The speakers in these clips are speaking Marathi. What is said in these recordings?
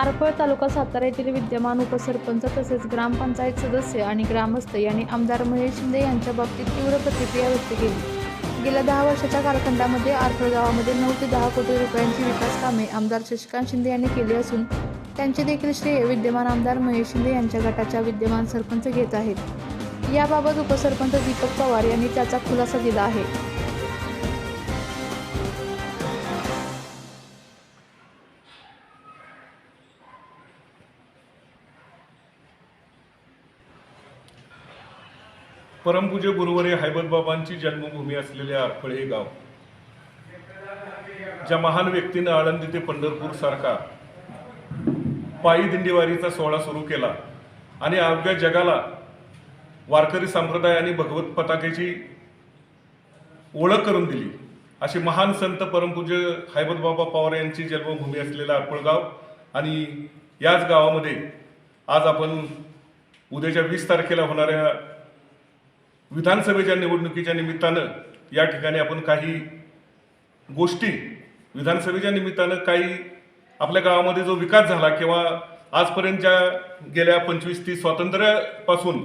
आरफळ तालुका सातारा येथील विद्यमान उपसरपंच तसेच ग्रामपंचायत सदस्य आणि ग्रामस्थ यांनी आमदार महेश शिंदे यांच्या बाबतीत तीव्र प्रतिक्रिया व्यक्त केली. गेल्या दहा वर्षाच्या कालखंडामध्ये आरफळ गावामध्ये नऊ ते दहा कोटी रुपयांची विकास कामे आमदार शशिकांत शिंदे यांनी केली असून त्यांचे देखील श्रेय विद्यमान आमदार महेश शिंदे यांच्या गटाच्या विद्यमान सरपंच घेत आहेत. याबाबत उपसरपंच दीपक पवार यांनी त्याचा खुलासा दिला आहे. परमपूज्य गुरुवारी हैबतबाबांची जन्मभूमी असलेले आरफळ हे गाव ज्या महान व्यक्तीनं आळंदी ते पंढरपूर सारखा पायी दिंडीवारीचा सोहळा सुरू केला आणि अवघ्या जगाला वारकरी संप्रदाय आणि भगवत पताकेची ओळख करून दिली. असे महान संत परमपूज्य हैबतबाबा पवार यांची जन्मभूमी असलेलं आरपळगाव आणि याच गावामध्ये आज आपण उद्याच्या वीस तारखेला होणाऱ्या विधानसभेच्या निवडणुकीच्या निमित्तानं या ठिकाणी आपण काही गोष्टी विधानसभेच्या निमित्तानं काही आपल्या गावामध्ये जो विकास झाला किंवा आजपर्यंत ज्या गेल्या पंचवीस तीस स्वातंत्र्यापासून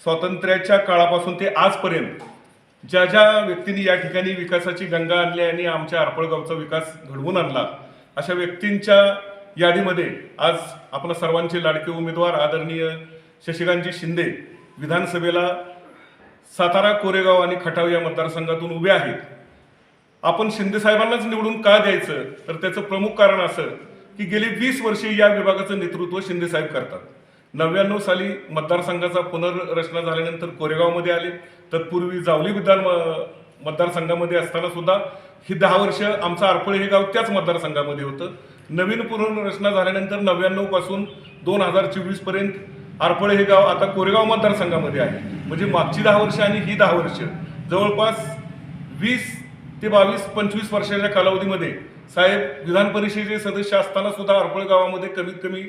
स्वातंत्र्याच्या काळापासून ते आजपर्यंत ज्या ज्या व्यक्तींनी या ठिकाणी विकासाची गंगा आणली आणि आमच्या आरपळगावचा विकास घडवून आणला अशा व्यक्तींच्या यादीमध्ये आज आपल्या सर्वांचे लाडके उमेदवार आदरणीय शशिकांतजी शिंदे विधानसभेला सातारा कोरेगाव आणि खटाव या मतदारसंघातून उभे आहेत. आपण शिंदेसाहेबांनाच निवडून का द्यायचं? तर त्याचं प्रमुख कारण असं की गेली वीस वर्षे या विभागाचं नेतृत्व शिंदेसाहेब करतात. नव्याण्णव साली मतदारसंघाचा पुनर्रचना झाल्यानंतर कोरेगावमध्ये आले. तत्पूर्वी जावली विधान म- मतदारसंघामध्ये असताना सुद्धा ही दहा वर्ष आमचं आरपळे हे गाव त्याच मतदारसंघामध्ये होतं. नवीन पुनर्रचना झाल्यानंतर नव्याण्णवपासून दोन हजार चोवीसपर्यंत आरपळे हे गाव आता कोरेगाव मतदारसंघामध्ये आहे. म्हणजे मागची दहा वर्ष आणि ही दहा वर्ष. जवळपास वीस ते बावीस पंचवीस वर्षाच्या कालावधीमध्ये साहेब विधान परिषदेचे सदस्य असताना सुद्धा आरपळ गावामध्ये कमीत कमी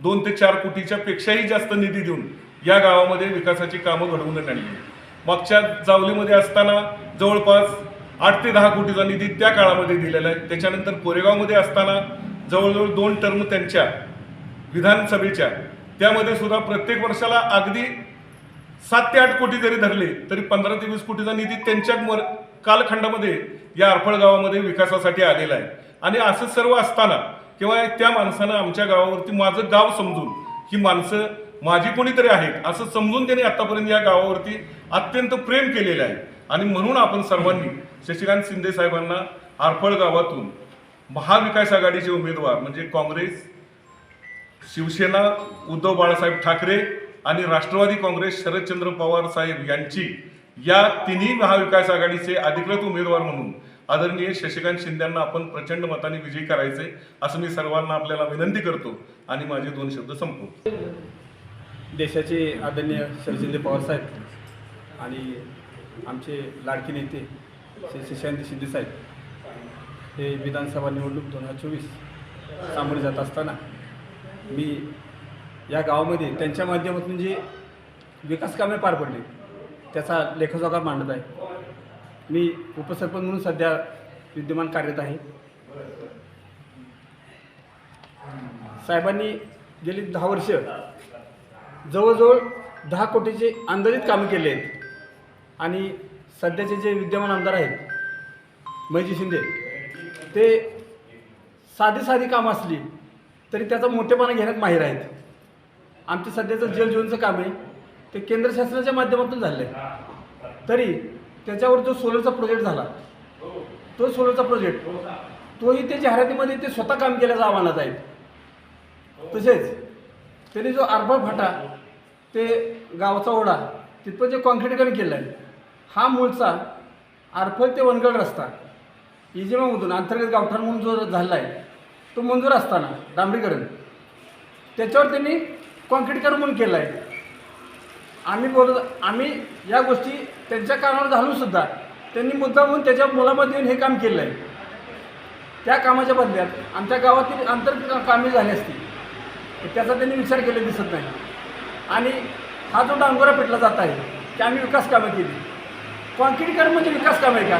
दोन ते चार कोटीच्या पेक्षाही जास्त निधी देऊन या गावामध्ये विकासाची कामं घडवून आणली. मागच्या जावलीमध्ये असताना जवळपास आठ ते दहा कोटीचा निधी त्या काळामध्ये दिलेला आहे. त्याच्यानंतर कोरेगावमध्ये असताना जवळजवळ दोन टर्म त्यांच्या विधानसभेच्या त्यामध्ये सुद्धा प्रत्येक वर्षाला अगदी सात ते आठ कोटी जरी धरले तरी पंधरा ते वीस कोटीचा निधी त्यांच्या मर कालखंडामध्ये या अर्फळ गावामध्ये विकासासाठी आलेला आहे. आणि असं सर्व असताना किंवा त्या माणसानं आमच्या गावावरती माझं गाव समजून ही माणसं माझी कोणीतरी आहेत असं समजून त्यांनी आतापर्यंत या गावावरती अत्यंत प्रेम केलेलं आहे. आणि म्हणून आपण सर्वांनी शशिकांत शिंदे साहेबांना आरफळ गावातून महाविकास आघाडीचे उमेदवार म्हणजे काँग्रेस शिवसेना उद्धव बाळासाहेब ठाकरे आणि राष्ट्रवादी काँग्रेस शरदचंद्र पवार साहेब यांची या तिन्ही महाविकास आघाडीचे अधिकृत उमेदवार म्हणून आदरणीय शशिकांत शिंद्यांना आपण प्रचंड मताने विजयी करायचे असं मी सर्वांना आपल्याला विनंती करतो. आणि माझे दोन शब्द संपवतो. देशाचे आदरणीय शरदचंद्र पवारसाहेब आणि आमचे लाडके नेते श्री शशांत शिंदे साहेब हे विधानसभा निवडणूक दोन हजार चोवीस सामोरे जात असताना मी या गावामध्ये त्यांच्या माध्यमातून जी विकास कामे पार पडली त्याचा लेखजोखा मांडत आहे. मी उपसरपंच म्हणून सध्या विद्यमान कार्यरत आहे. साहेबांनी गेली दहा वर्ष जवळजवळ दहा कोटीचे अंदाजित कामं केले आहेत. आणि सध्याचे जे विद्यमान आमदार आहेत महेशजी शिंदे ते साधी साधी कामं असली तरी त्याचा मोठेपणा घेण्यात माहीर आहेत. आमचं सध्याचं जल जीवनचं काम आहे. ते केंद्र शासनाच्या माध्यमातून झालं आहे तरी त्याच्यावर जो सोलरचा प्रोजेक्ट झाला तो सोलरचा प्रोजेक्ट तोही ते जाहिरातीमध्ये ते स्वतः काम केल्याचा आव्हानात आहेत तसेच त्यांनी जो आरबा फाटा ते गावाचा ओढा तिथं जे कॉन्क्रीटीकरण केलं आहे हा मूळचा आरफळ ते वनगड रस्ता इजिमामधून अंतर्गत गावठाण म्हणून जो झाला आहे तो मंजूर असताना डांबरीकरण त्याच्यावर त्यांनी कॉन्क्रीटीकरण म्हणून केलं आहे आम्ही बोलत आम्ही या गोष्टी त्यांच्या कानावर घालूनसुद्धा त्यांनी मुद्दा म्हणून त्याच्या मुलामध्ये येऊन हे काम केलं आहे त्या कामाच्या बदल्यात आमच्या गावातील अंतर कामे झाली असती. त्याचा त्यांनी विचार केला दिसत नाही. आणि हा जो डांगोरा पेटला जात आहे की आम्ही विकास कामं केली. कॉन्क्रीटकरण म्हणजे विकास कामं आहे का?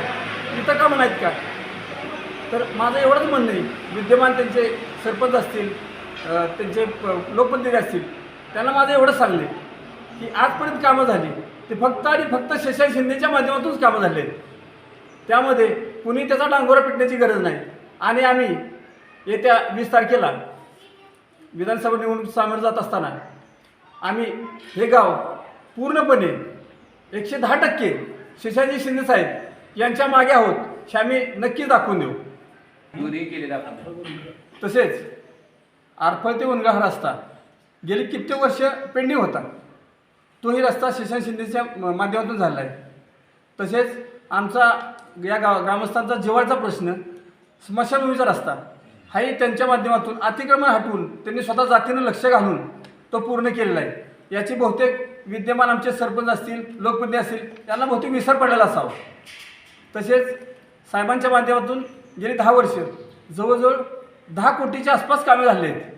इथं कामं नाहीत का? तर माझं एवढंच म्हणणं आहे विद्यमान त्यांचे सरपंच असतील त्यांचे प- लोकप्रतिनिधी असतील त्यांना माझं एवढं सांगले की आजपर्यंत कामं झाली. ते फक्त आणि फक्त शशांक शिंदेच्या माध्यमातूनच कामं झाले. आहेत त्यामध्ये कुणी त्याचा डांगोरा पिटण्याची गरज नाही. आणि आम्ही येत्या वीस तारखेला विधानसभा निवडणूक सामोरं जात असताना आम्ही हे गाव पूर्णपणे एकशे दहा टक्के शशाजी शिंदे साहेब यांच्या मागे आहोत हे आम्ही नक्कीच दाखवून देऊ. तसेच आरफळ ते उनगा हा रस्ता. गेली कित्येक वर्ष पेंडिंग होता. तोही रस्ता शिक्षण शिंदेच्या माध्यमातून झाला आहे तसेच आमचा या गाव ग्रामस्थांचा जिवाळचा प्रश्न स्मशानभूमीचा रस्ता हाही त्यांच्या माध्यमातून अतिक्रमण हटवून त्यांनी स्वतः जातीनं लक्ष घालून तो पूर्ण केलेला आहे. याची बहुतेक विद्यमान आमचे सरपंच असतील लोकप्रतिनिधी असतील त्यांना बहुतेक विसर पडलेला असावा. तसेच साहेबांच्या माध्यमातून गेली दहा वर्ष जवळजवळ दहा कोटीच्या आसपास कामे झाले आहेत.